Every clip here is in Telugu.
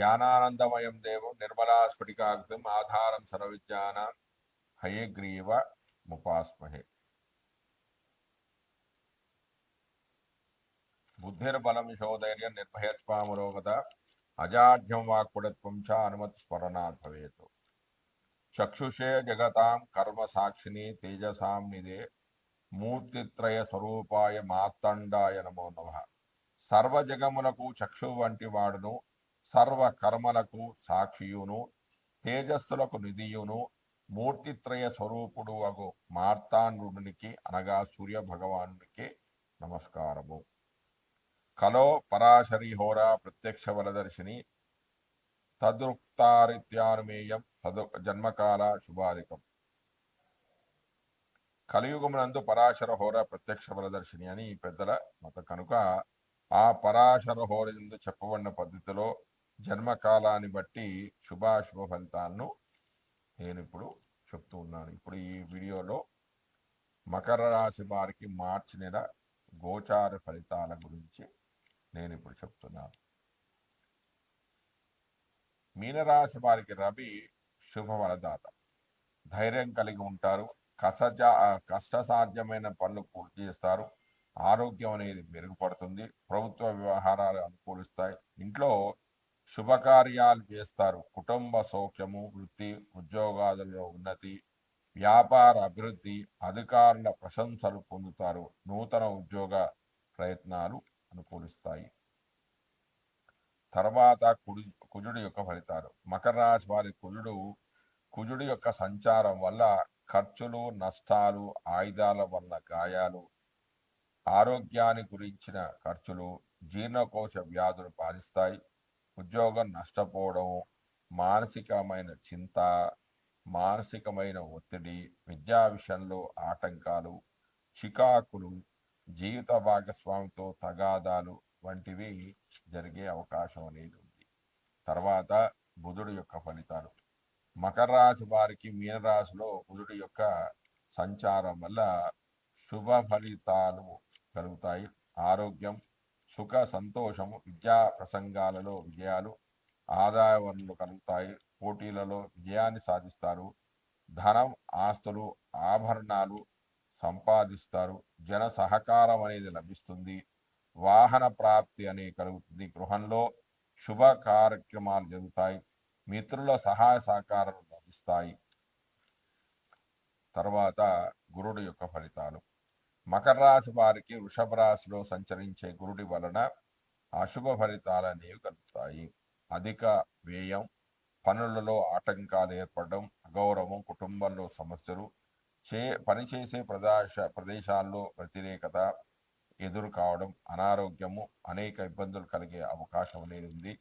జ్ఞానానందమయం దేవం నిర్మలా స్ఫటికాగ్రం ఆధారం సర్వవిజ్ఞాన హయగ్రీవ ముపాస్మహే. బుద్ధిర్బలం శోధైర్యం నిర్భయత్వామురోగత అజాఢ్యం వాక్పుడత్వం చ అనుమతి స్మరణాత్ భవేత్. చక్షుషే జగతాం కర్మ సాక్షిని తేజసాం నిదే మూర్తిత్రయ స్వరూపాయ మార్తండాయ నమో నమ. సర్వజగములకు చక్షు వంటి వాడును సర్వ కర్మలకు సాక్షియును తేజస్సులకు నిధియును మూర్తిత్రయ స్వరూపుడు అగు మార్తాండునికి అనగా సూర్య భగవానునికి నమస్కారము. కలో పరాశరి హోరా ప్రత్యక్ష బలదర్శిని తదృక్తారిత్యానుమేయం తదు జన్మకాల శుభాధికం కలియుగమునందు పరాశర హోర ప్రత్యక్ష బలదర్శిని అని పెద్దల మత కనుక ఆ పరాశర హోర చెప్పబడిన పద్ధతిలో జన్మకాలాన్ని బట్టి శుభాశుభ ఫలితాలను నేను ఇప్పుడు చెప్తూ ఉన్నాను. ఇప్పుడు ఈ వీడియోలో మకర రాశి వారికి మార్చి నెల గోచార ఫలితాల గురించి నేను ఇప్పుడు చెప్తున్నాను. మీనరాశి వారికి రవి శుభఫలదాత. ధైర్యం కలిగి ఉంటారు. కసజ కష్టసాధ్యమైన పనులు పూర్తి చేస్తారు. ఆరోగ్యం అనేది మెరుగుపడుతుంది. ప్రభుత్వ వ్యవహారాలు అనుకూలిస్తాయి. ఇంట్లో శుభకార్యాలు చేస్తారు. కుటుంబ సౌఖ్యము వృత్తి ఉద్యోగాదుల్లో ఉన్నతి వ్యాపార అభివృద్ధి అధికారుల ప్రశంసలు పొందుతారు. నూతన ఉద్యోగ ప్రయత్నాలు అనుకూలిస్తాయి. తర్వాత కుడి కుజుడి యొక్క ఫలితాలు. మకర రాశి వారి కుజుడు కుజుడి యొక్క సంచారం వల్ల ఖర్చులు నష్టాలు ఆయుధాల వల్ల గాయాలు ఆరోగ్యాన్ని గురించిన ఖర్చులు జీర్ణకోశ వ్యాధులు బాధిస్తాయి. ఉద్యోగం నష్టపోవడం మానసికమైన చింత మానసికమైన ఒత్తిడి విద్యా విషయంలో ఆటంకాలు చికాకులు జీవిత భాగస్వామితో తగాదాలు వంటివి జరిగే అవకాశం అనేది ఉంది. తర్వాత బుధుడు యొక్క ఫలితాలు. మకర రాశి వారికి మీనరాశిలో బుధుడి యొక్క సంచారం వల్ల శుభ ఫలితాలు కలుగుతాయి. ఆరోగ్యం సుఖ సంతోషము విద్యా ప్రసంగాలలో విజయాలు ఆదాయ వనరులు కలుగుతాయి. పోటీలలో విజయాన్ని సాధిస్తారు. ధనం ఆస్తులు ఆభరణాలు సంపాదిస్తారు. జన సహకారం అనేది లభిస్తుంది. వాహన ప్రాప్తి అనేది కలుగుతుంది. గృహంలో శుభ కార్యక్రమాలు జరుగుతాయి. మిత్రుల సహాయ సహకారాలు లభిస్తాయి. తర్వాత గురుడు యొక్క ఫలితాలు. మకర రాశి వారికి వృషభ రాశిలో సంచరించే గురుడి వలన అశుభ ఫలితాలు అనేవి కలుగుతాయి. అధిక వ్యయం పనులలో ఆటంకాలు ఏర్పడడం అగౌరవం కుటుంబంలో సమస్యలు చే పనిచేసే ప్రదేశ ప్రదేశాల్లో వ్యతిరేకత ఎదురు కావడం అనారోగ్యము అనేక ఇబ్బందులు కలిగే అవకాశం అనేది ఉంది.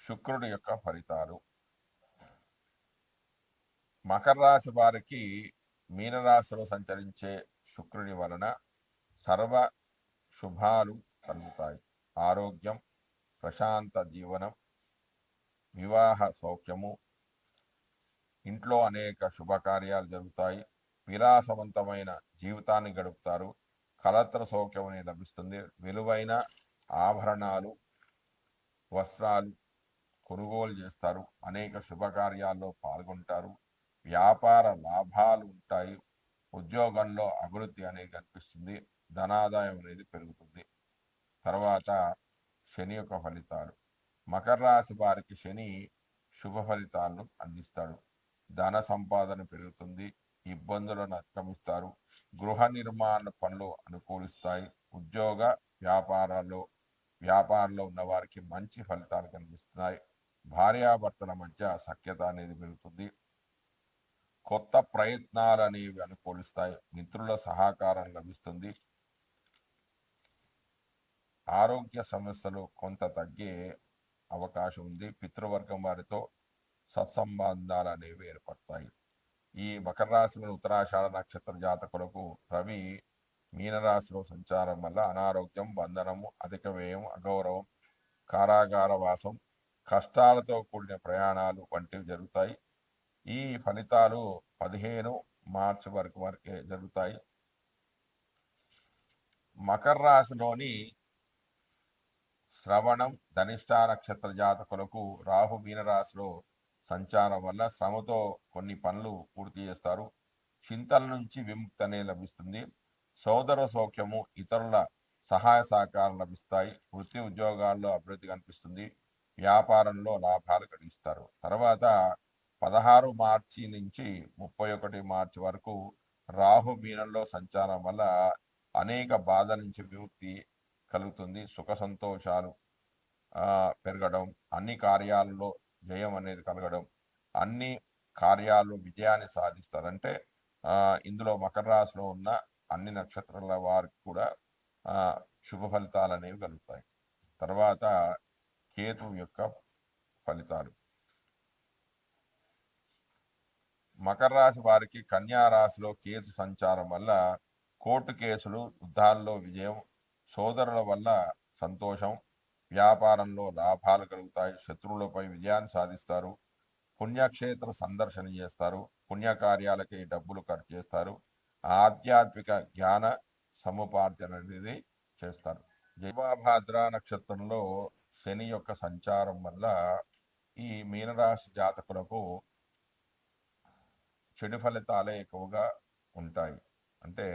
శుక్రుడి యొక్క ఫలితాలు. మకర రాశి వారికి మీనరాశిలో సంచరించే శుక్రుని వలన సర్వ శుభాలు కలుగుతాయి. ఆరోగ్యం ప్రశాంత జీవనం వివాహ సౌఖ్యము ఇంట్లో అనేక శుభకార్యాలు జరుగుతాయి. విలాసవంతమైన జీవితాన్ని గడుపుతారు. కలత్ర సౌఖ్యం అనేది లభిస్తుంది. విలువైన ఆభరణాలు వస్త్రాలు కొనుగోలు చేస్తారు. అనేక శుభకార్యాల్లో పాల్గొంటారు. వ్యాపార లాభాలు ఉంటాయి. ఉద్యోగంలో అభివృద్ధి అనేది కనిపిస్తుంది. ధనాదాయం అనేది పెరుగుతుంది. తర్వాత శని యొక్క ఫలితాలు. మకర రాశి వారికి శని శుభ ఫలితాలను అందిస్తాడు. ధన సంపాదన పెరుగుతుంది. ఇబ్బందులను అధిగమిస్తారు. గృహ నిర్మాణ పనులు అనుకూలిస్తాయి. ఉద్యోగ వ్యాపారాల్లో వ్యాపారంలో ఉన్న వారికి మంచి ఫలితాలు కనిపిస్తున్నాయి. భార్యాభర్తల మధ్య సఖ్యత అనేది పెరుగుతుంది. కొత్త ప్రయత్నాలు అనేవి అనుకూలిస్తాయి మిత్రుల సహకారం లభిస్తుంది. ఆరోగ్య సమస్యలు కొంత తగ్గే అవకాశం ఉంది. పితృవర్గం వారితో సత్సంబంధాలు అనేవి ఏర్పడతాయి. ఈ మకర రాశిలో ఉత్తరాషాఢ నక్షత్ర జాతకులకు రవి మీనరాశిలో సంచారం వల్ల అనారోగ్యం బంధనము అధిక వ్యయం అగౌరవం కారాగార వాసం కష్టాలతో కూడిన ప్రయాణాలు వంటివి జరుగుతాయి. ఈ ఫలితాలు పదిహేను మార్చి వరకు వరకే జరుగుతాయి. మకర రాశిలోని శ్రవణం ధనిష్టా నక్షత్ర జాతకులకు రాహు మీనరాశిలో సంచారం వల్ల శ్రమతో కొన్ని పనులు పూర్తి చేస్తారు. చింతల నుంచి విముక్తి లభిస్తుంది. సోదర సౌఖ్యము ఇతరుల సహాయ సహకారం లభిస్తాయి. వృత్తి ఉద్యోగాల్లో అభివృద్ధి కనిపిస్తుంది. వ్యాపారంలో లాభాలు కలిగిస్తారు. తర్వాత పదహారు మార్చి నుంచి ముప్పై ఒకటి మార్చి వరకు రాహు మీనంలో సంచారం వల్ల అనేక బాధ నుంచి విముక్తి కలుగుతుంది. సుఖ సంతోషాలు పెరగడం అన్ని కార్యాలలో జయం అనేది కలగడం అన్ని కార్యాలు విజయాన్ని సాధిస్తారంటే ఇందులో మకర రాశిలో ఉన్న అన్ని నక్షత్రాల వారికి కూడా శుభ ఫలితాలు అనేవి కలుగుతాయి. తర్వాత కేతు యొక్క ఫలితాలు. మకర రాశి వారికి కన్యా రాశిలో కేతు సంచారం వల్ల కోర్టు కేసులు యుద్ధాల్లో విజయం సోదరుల వల్ల సంతోషం వ్యాపారంలో లాభాలు కలుగుతాయి శత్రువులపై విజయాన్ని సాధిస్తారు పుణ్యక్షేత్ర సందర్శన చేస్తారు పుణ్యకార్యాలకి డబ్బులు ఖర్చు చేస్తారు ఆధ్యాత్మిక జ్ఞాన సముపార్జన అనేది చేస్తారు. జైవాభాద్ర నక్షత్రంలో శని యొక్క సంచారం వల్ల ఈ మీనరాశి జాతకులకు చెడు ఫలితాలే ఎక్కువగా ఉంటాయి. అంటే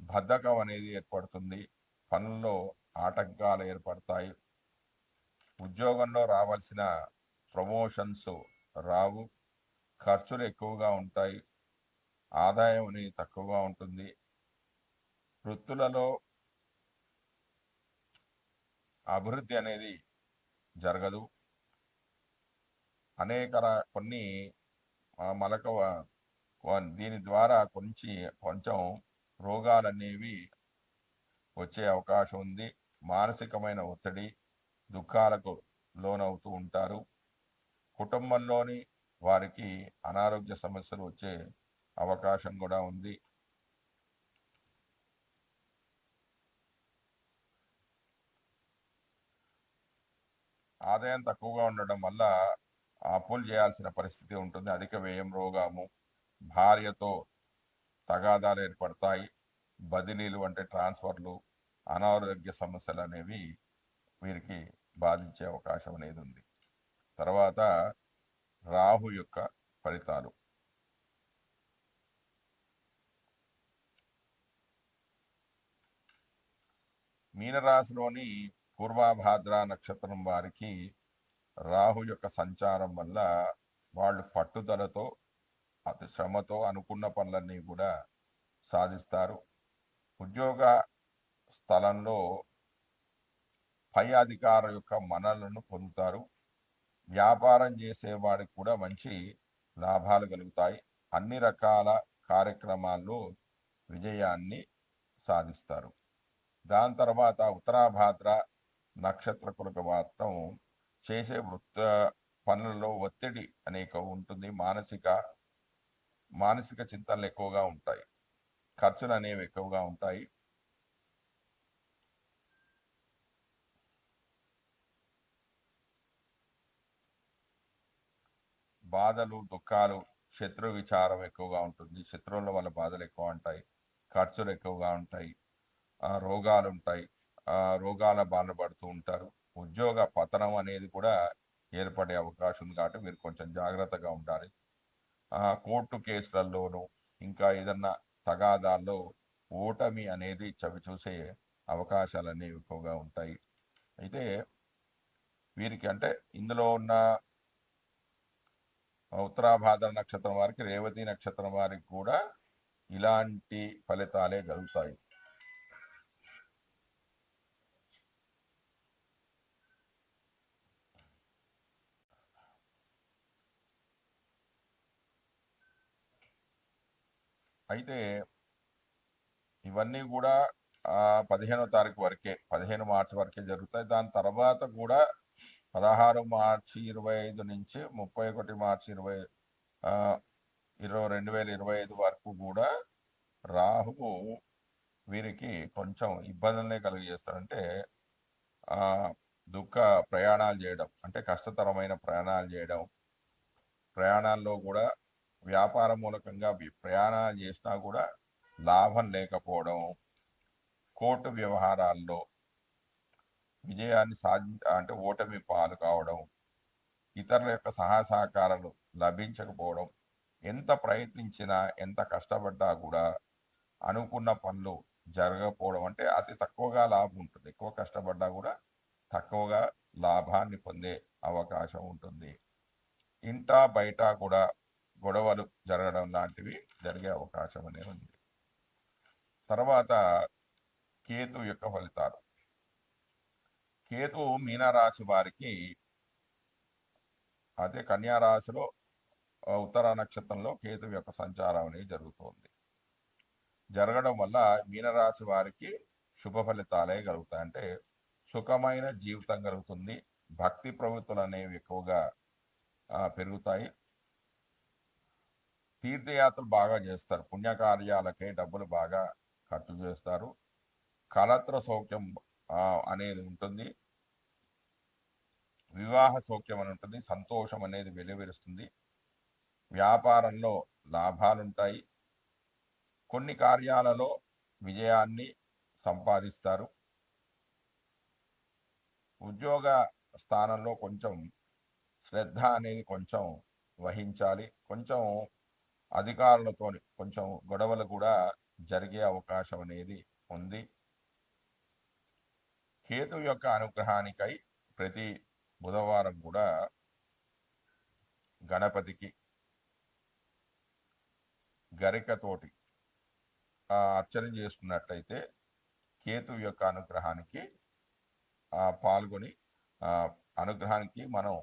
బద్ధకం అనేది ఏర్పడుతుంది. పనుల్లో ఆటంకాలు ఏర్పడతాయి. ఉద్యోగంలో రావాల్సిన ప్రమోషన్స్ రావు. ఖర్చులు ఎక్కువగా ఉంటాయి. ఆదాయం అనేది తక్కువగా ఉంటుంది. వృత్తులలో అభివృద్ధి అనేది జరగదు. అనేక కొన్ని ఆ, మలక దీని ద్వారా కొంచెం కొంచెం రోగాలు అనేవి వచ్చే అవకాశం ఉంది. మానసికమైన ఒత్తిడి దుఃఖాలకు లోనవుతూ ఉంటారు. కుటుంబంలోని వారికి అనారోగ్య సమస్యలు వచ్చే అవకాశం కూడా ఉంది. ఆదాయం తక్కువగా ఉండడం వల్ల అప్పులు చేయాల్సిన పరిస్థితి ఉంటుంది. అధిక వ్యయం రోగము భార్యతో తగాదాలు ఏర్పడతాయి. బదిలీలు అంటే ట్రాన్స్ఫర్లు అనారోగ్య సమస్యలు అనేవి వీరికి బాధించే అవకాశం అనేది ఉంది. తర్వాత రాహు యొక్క ఫలితాలు. మీనరాశిలోని పూర్వాభాద్ర నక్షత్రం వారికి రాహు యొక్క సంచారం వల్ల వాళ్ళు పట్టుదలతో అతి శ్రమతో అనుకున్న పనులన్నీ కూడా సాధిస్తారు. ఉద్యోగ స్థలంలో పై అధికార యొక్క మనలను పొందుతారు. వ్యాపారం చేసేవాడికి కూడా మంచి లాభాలు కలుగుతాయి. అన్ని రకాల కార్యక్రమాల్లో విజయాన్ని సాధిస్తారు. దాని తర్వాత ఉత్తరాభాద్ర నక్షత్రకులకు మాత్రం చేసే వృత్త పనులలో ఒత్తిడి అనేక ఉంటుంది. మానసిక మానసిక చింతనలు ఎక్కువగా ఉంటాయి. ఖర్చులు అనేవి ఎక్కువగా ఉంటాయి. బాధలు దుఃఖాలు శత్రు విచారం ఎక్కువగా ఉంటుంది. శత్రువుల వల్ల బాధలు ఎక్కువ ఉంటాయి. ఖర్చులు ఎక్కువగా ఉంటాయి. రోగాలు ఉంటాయి. ఆ, రోగాల బాధపడుతూ పడుతూ ఉంటారు. ఉద్యోగ పతనం అనేది కూడా ఏర్పడే అవకాశం ఉంది కాబట్టి మీరు కొంచెం జాగ్రత్తగా ఉండాలి. ఆ, కోర్టు కేసులలోనూ ఇంకా ఏదన్నా తగాదాల్లో ఓటమి అనేది చవి చూసే అవకాశాలన్నీ ఎక్కువగా ఉంటాయి. అయితే వీరికి అంటే ఇందులో ఉన్న ఉత్తరాభాద్ర నక్షత్రం వారికి రేవతి నక్షత్రం వారికి కూడా ఇలాంటి ఫలితాలే కలుగుతాయి. అయితే ఇవన్నీ కూడా పదిహేనో తారీఖు వరకే పదిహేను మార్చి వరకే జరుగుతాయి. దాని తర్వాత కూడా పదహారు మార్చి ఇరవై ఐదు నుంచి ముప్పై ఒకటి మార్చి ఇరవై ఇరవై రెండు వేల ఇరవై ఐదు వరకు కూడా రాహువు వీరికి కొంచెం ఇబ్బందులనే కలిగజేస్తాడంటే దుఃఖ ప్రయాణాలు చేయడం అంటే కష్టతరమైన ప్రయాణాలు చేయడం ప్రయాణాల్లో కూడా వ్యాపార మూలకంగా ప్రయాణాలు చేసినా కూడా లాభం లేకపోవడం కోర్టు వ్యవహారాల్లో విజయాన్ని సాధి అంటే ఓటమి పాలు కావడం ఇతరుల యొక్క సహాయ సహకారాలు లభించకపోవడం ఎంత ప్రయత్నించినా ఎంత కష్టపడ్డా కూడా అనుకున్న పనులు జరగకపోవడం అంటే అతి తక్కువగా లాభం ఉంటుంది. ఎక్కువ కష్టపడ్డా కూడా తక్కువగా లాభాన్ని పొందే అవకాశం ఉంటుంది. ఇంటా బయట కూడా గొడవలు జరగడం లాంటివి జరిగే అవకాశం అనేది ఉంది. తర్వాత కేతు యొక్క ఫలితాలు. కేతు మీనరాశి వారికి అదే కన్యారాశిలో ఉత్తర నక్షత్రంలో కేతు యొక్క సంచారం అనేది జరుగుతుంది. జరగడం వల్ల మీనరాశి వారికి శుభ ఫలితాలే కలుగుతాయి. అంటే సుఖమైన జీవితం కలుగుతుంది. భక్తి ప్రవృత్తులు అనేవి ఎక్కువగా పెరుగుతాయి. తీర్థయాత్రలు బాగా చేస్తారు. పుణ్యకార్యాలకే డబ్బులు బాగా ఖర్చు చేస్తారు. కలత్ర సౌఖ్యం అనేది ఉంటుంది. వివాహ సౌఖ్యం అని ఉంటుంది. సంతోషం అనేది వెలువరుస్తుంది వ్యాపారంలో లాభాలుంటాయి. కొన్ని కార్యాలలో విజయాన్ని సంపాదిస్తారు. ఉద్యోగ స్థానంలో కొంచెం శ్రద్ధ అనేది కొంచెం వహించాలి. కొంచెం అధికారులతో కొంచెం గొడవలు కూడా జరిగే అవకాశం అనేది ఉంది. కేతు యొక్క అనుగ్రహానికై ప్రతి బుధవారం కూడా గణపతికి గరికతోటి అర్చన చేసుకున్నట్లయితే కేతు యొక్క అనుగ్రహానికి పాల్గొని అనుగ్రహానికి మనం